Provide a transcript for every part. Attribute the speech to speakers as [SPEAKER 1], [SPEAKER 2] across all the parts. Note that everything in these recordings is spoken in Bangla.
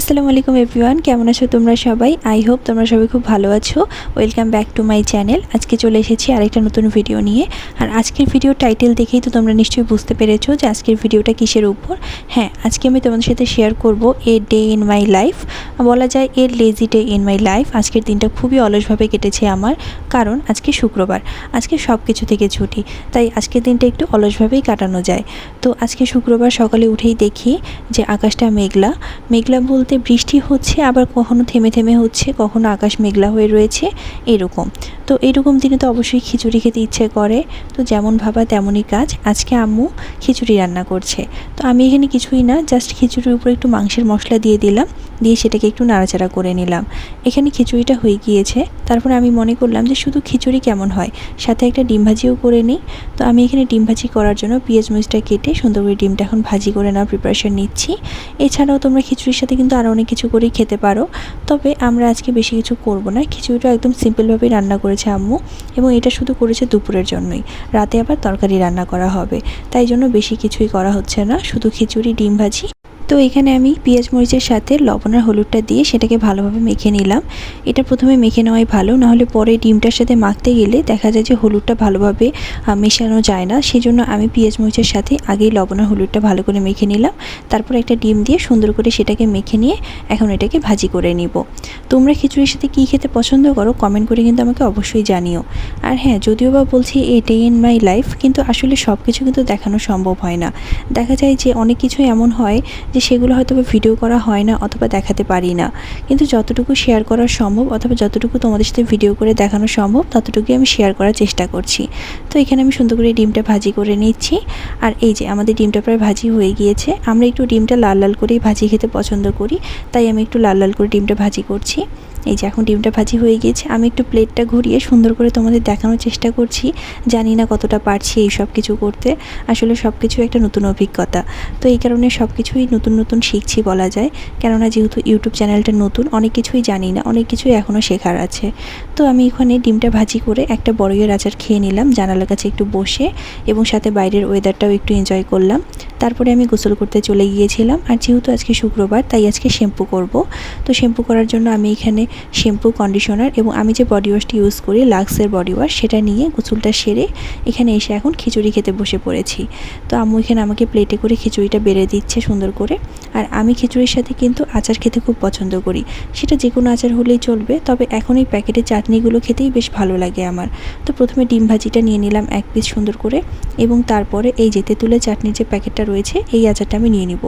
[SPEAKER 1] আসসালামু আলাইকুম এভরিওয়ান, কেমন আছো তোমরা সবাই? আই হোপ তোমরা সবাই খুব ভালো আছো। Welcome back to my channel আজকে চলে এসেছি আরেকটা নতুন ভিডিও নিয়ে। আর আজকের ভিডিও টাইটেল দেখেই তো তোমরা নিশ্চয়ই বুঝতে পেরেছ যে আজকের ভিডিওটা কিসের উপর। হ্যাঁ আজকে আমি তোমাদের সাথে শেয়ার করব a day in my life বলা যায় a lazy day in my life আজকের দিনটা খুবই অলসভাবে কেটেছে আমার, কারণ আজকে শুক্রবার। আজকে সব কিছু থেকে ছুটি, তাই আজকের দিনটা একটু অলসভাবেই কাটানো যায়। তো আজকে শুক্রবার সকালে উঠেই দেখি যে আকাশটা মেঘলা। মেঘলা বলতে বৃষ্টি হচ্ছে, আবার কখনো থেমে থেমে হচ্ছে, কখনো আকাশ মেঘলা হয়ে রয়েছে, এরকম। তো এরকম দিনে তো অবশ্যই খিচুড়ি খেতে ইচ্ছে করে। তো যেমন ভাবা তেমনই কাজ। আজকে আম্মু খিচুড়ি রান্না করছে। তো আমি এখানে কিছুই না জাস্ট খিচুড়ির উপর একটু মাংসের মশলা দিয়ে দিলাম। দিয়ে সেটাকে একটু নাড়াচাড়া করে নিলাম। এখানে খিচুড়িটা হয়ে গিয়েছে। তারপর আমি মনে করলাম যে শুধু খিচুড়ি কেমন হয়? সাথে একটা ডিম ভাজিও করে নিই। তো আমি এখানে ডিম ভাজি করার জন্য পেঁয়াজ মরিচটা কেটে সুন্দর করে ডিমটা এখন ভাজি করে নেওয়ার প্রিপারেশন নিচ্ছি। এছাড়াও তোমরা খিচুড়ির সাথে কিন্তু আরও অনেক কিছু করেই খেতে পারো। তবে আমরা আজকে বেশি কিছু করব না। খিচুড়িটা একদম সিম্পলভাবেই রান্না করেছে আম্মু এবং এটা শুধু করেছে দুপুরের জন্যই। রাতে আবার তরকারি রান্না করা হবে। তাই জন্য বেশি কিছুই করা হচ্ছে না। শুধু খিচুড়ি, ডিম ভাজি তো এখানে আমি পেঁয়াজ মরিচের সাথে লবণ আর হলুদটা দিয়ে সেটাকে ভালোভাবে মেখে নিলাম। এটা প্রথমে মেখে নেওয়াই ভালো, নাহলে পরে ডিমটার সাথে মাখতে গেলে দেখা যায় যে হলুদটা ভালোভাবে মেশানো যায় না। সেই জন্য আমি পেঁয়াজ মরিচের সাথে আগেই লবণ আর হলুদটা ভালো করে মেখে নিলাম। তারপর একটা ডিম দিয়ে সুন্দর করে সেটাকে মেখে নিয়ে এখন এটাকে ভাজি করে নিব। তোমরা খিচুড়ির সাথে কী খেতে পছন্দ করো কমেন্ট করে কিন্তু আমাকে অবশ্যই জানিও। আর হ্যাঁ যদিও বা বলছি এ ইন মাই লাইফ কিন্তু আসলে সব কিছু কিন্তু দেখানো সম্ভব হয় না। দেখা যায় যে অনেক কিছু এমন হয় যে সেগুলো হয়তো ভিডিও করা হয় না অথবা দেখাতে পারি না। কিন্তু যতটুকু শেয়ার করা সম্ভব অথবা যতটুকু তোমাদের সাথে ভিডিও করে দেখানো সম্ভব, ততটুকুই আমি শেয়ার করার চেষ্টা করছি। তো এখানে আমি সুন্দর করে ডিমটা ভাজি করে নিচ্ছি। আর এই যে আমাদের ডিমটা প্রায় ভাজি হয়ে গিয়েছে, আমরা একটু ডিমটা লাল লাল করেই ভাজি খেতে পছন্দ করি, তাই আমি একটু লাল লাল করে ডিমটা ভাজি করছি। এই যে এখন ডিমটা ভাজি হয়ে গিয়েছে, আমি একটু প্লেটটা ঘুরিয়ে সুন্দর করে তোমাদের দেখানোর চেষ্টা করছি। জানি না কতটা পারছি এই সব কিছু করতে। আসলে সব কিছু একটা নতুন অভিজ্ঞতা। তো এই কারণে সব কিছুই নতুন নতুন শিখছি বলা যায়। কেননা যেহেতু ইউটিউব চ্যানেলটা নতুন, অনেক কিছুই জানি না, অনেক কিছুই এখনও শেখার আছে। তো আমি এখানে ডিমটা ভাজি করে একটা বড়ইয়ের আচার খেয়ে নিলাম, জানালার কাছে একটু বসে এবং সাথে বাইরের ওয়েদারটাও একটু এনজয় করলাম। তারপরে আমি গোসল করতে চলে গিয়েছিলাম। আর যেহেতু আজকে শুক্রবার, তাই আজকে শ্যাম্পু করব। তো শ্যাম্পু করার জন্য আমি এখানে শ্যাম্পু কন্ডিশনার এবং আমি যে বডি ওয়াশটি ইউজ করি লাক্সের বডি ওয়াশ সেটা নিয়ে গোসলটা সেরে এখানে এসে এখন খিচুড়ি খেতে বসে পড়েছি। তো আম্মু এখানে আমাকে প্লেটে করে খিচুড়িটা বেড়ে দিচ্ছে সুন্দর করে। আর আমি খিচুড়ির সাথে কিন্তু আচার খেতে খুব পছন্দ করি। সেটা যে কোনো আচার হলেই চলবে, তবে এখন এই প্যাকেটের চাটনিগুলো খেতেই বেশ ভালো লাগে আমার। তো প্রথমে ডিম ভাজিটা নিয়ে নিলাম এক পিস সুন্দর করে এবং তারপরে এই যে তেঁতুলের চাটনির যে প্যাকেটটা রয়েছে, এই আচারটা আমি নিয়ে নিব।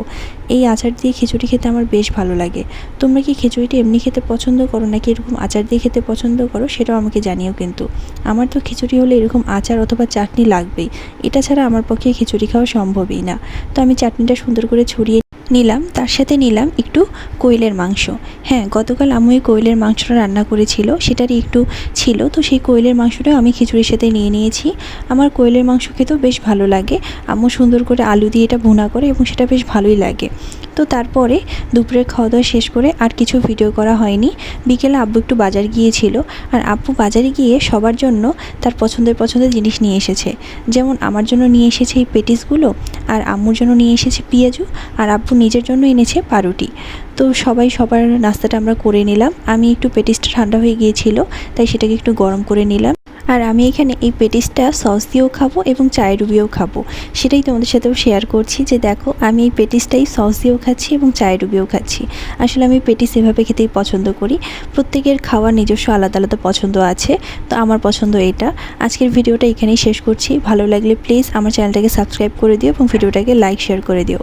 [SPEAKER 1] এই আচার দিয়ে খিচুড়ি খেতে আমার বেশ ভালো লাগে। তোমরা কি খিচুড়িটা এমনি খেতে পছন্দ করো নাকি এরকম আচার দিয়ে খেতে পছন্দ করো সেটাও আমাকে জানিও কিন্তু। আমার তো খিচুড়ি হলে এরকম আচার অথবা চাটনি লাগবেই। এটা ছাড়া আমার পক্ষে খিচুড়ি খাওয়া সম্ভবই না। তো আমি চাটনিটা সুন্দর করে ছড়িয়ে নিলাম, তার সাথে নিলাম একটু কোয়েলের মাংস। হ্যাঁ গতকাল এই কোয়েলের মাংসটা রান্না করেছিল, সেটারই একটু ছিল, তো সেই কোয়েলের মাংসটাও আমি খিচুড়ির সাথে নিয়ে নিয়েছি। আমার কোয়েলের মাংস খেতেও বেশ ভালো লাগে। আম্মু সুন্দর করে আলু দিয়ে এটা ভুনা করে এবং সেটা বেশ ভালোই লাগে। তো তারপরে দুপুরের খাওয়া দাওয়া শেষ করে আর কিছু ভিডিও করা হয়নি। বিকেলে আব্বু একটু বাজার গিয়েছিল আর আব্বু বাজারে গিয়ে সবার জন্য তার পছন্দের পছন্দের জিনিস নিয়ে এসেছে। যেমন আমার জন্য নিয়ে এসেছে এই পেটিসগুলো আর আম্মুর জন্য নিয়ে এসেছে পেঁয়াজু আর আব্বু নিজের জন্য এনেছে পাউরুটি তো সবাই সবার নাস্তাটা আমরা করে নিলাম। আমি একটু পেটিসটা ঠান্ডা হয়ে গিয়েছিল, তাই সেটাকে একটু গরম করে নিলাম। আর আমি এখানে এই পেটিসটা সস দিয়েও খাব এবং চায়ের ডুবিয়েও খাব। সেটাই তোমাদের সাথেও শেয়ার করছি যে দেখো, আমি এই পেটিসটাই সস দিয়েও খাচ্ছি এবং চায়ের ডুবিয়েও খাচ্ছি। আসলে আমি পেটিস এভাবে খেতেই পছন্দ করি। প্রত্যেকের খাওয়ার নিজস্ব আলাদা আলাদা পছন্দ আছে, তো আমার পছন্দ এটা। আজকের ভিডিওটা এখানেই শেষ করছি। ভালো লাগলে প্লিজ আমার চ্যানেলটাকে সাবস্ক্রাইব করে দিও এবং ভিডিওটাকে লাইক শেয়ার করে দিও।